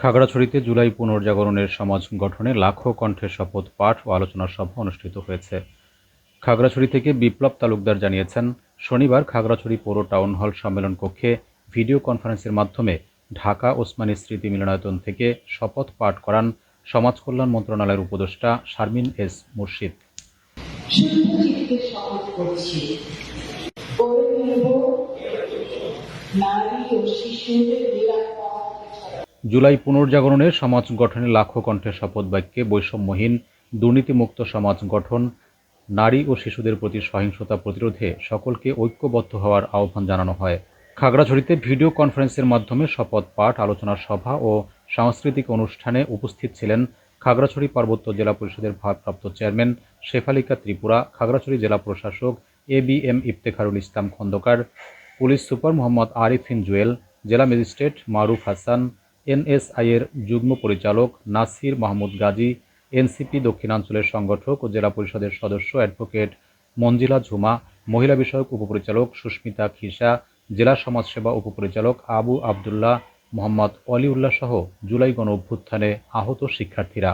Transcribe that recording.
খাগড়াছড়িতে জুলাই পুনর্জাগরণের সমাজ গঠনে লাখো কণ্ঠের শপথ পাঠ ও আলোচনা সভা অনুষ্ঠিত হয়েছে। খাগড়াছড়ি থেকে বিপ্লব তালুকদার জানিয়েছেন, শনিবার খাগড়াছড়ি পৌর টাউন হল সম্মেলন কক্ষে ভিডিও কনফারেন্সের মাধ্যমে ঢাকা ওসমানী স্মৃতি মিলনায়তন থেকে শপথ পাঠ করান সমাজ কল্যাণ মন্ত্রণালয়ের উপদেষ্টা শারমিন এস মুর্শিদ। নারী ও শিশুদের নিরাপদ জুলাই পুনর্জাগরণের সমাজ গঠনে লাখো কণ্ঠের শপথ বাক্যে বৈষম্যহীন, দুর্নীতিমুক্ত সমাজ গঠন, নারী ও শিশুদের প্রতি সহিংসতা প্রতিরোধে সকলকে ঐক্যবদ্ধ হওয়ার আহ্বান জানানো হয়। খাগড়াছড়িতে ভিডিও কনফারেন্সের মাধ্যমে শপথ পাঠ, আলোচনা সভা ও সাংস্কৃতিক অনুষ্ঠানে উপস্থিত ছিলেন খাগড়াছড়ি পার্বত্য জেলা পরিষদের ভারপ্রাপ্ত চেয়ারম্যান শেফালিকা ত্রিপুরা, খাগড়াছড়ি জেলা প্রশাসক A B M Iftekharul Islam Khandakar, police super Mohammad Arifin Jewel, জেলা ম্যাজিস্ট্রেট মারুফ হাসান এনএসআই এর যুগ্ম পরিচালক নাসির মাহমুদ গাজী, এনসিপি দক্ষিণাঞ্চলের সংগঠক ও জেলা পরিষদের সদস্য অ্যাডভোকেট মঞ্জিলা ঝুমা, মহিলা বিষয়ক উপপরিচালক সুস্মিতা খিসা জেলা সমাজসেবা উপপরিচালক আবু আবদুল্লাহ মোহাম্মদ অলিউল্লাহ সহ জুলাই গণ অভ্যুত্থানে আহত শিক্ষার্থীরা।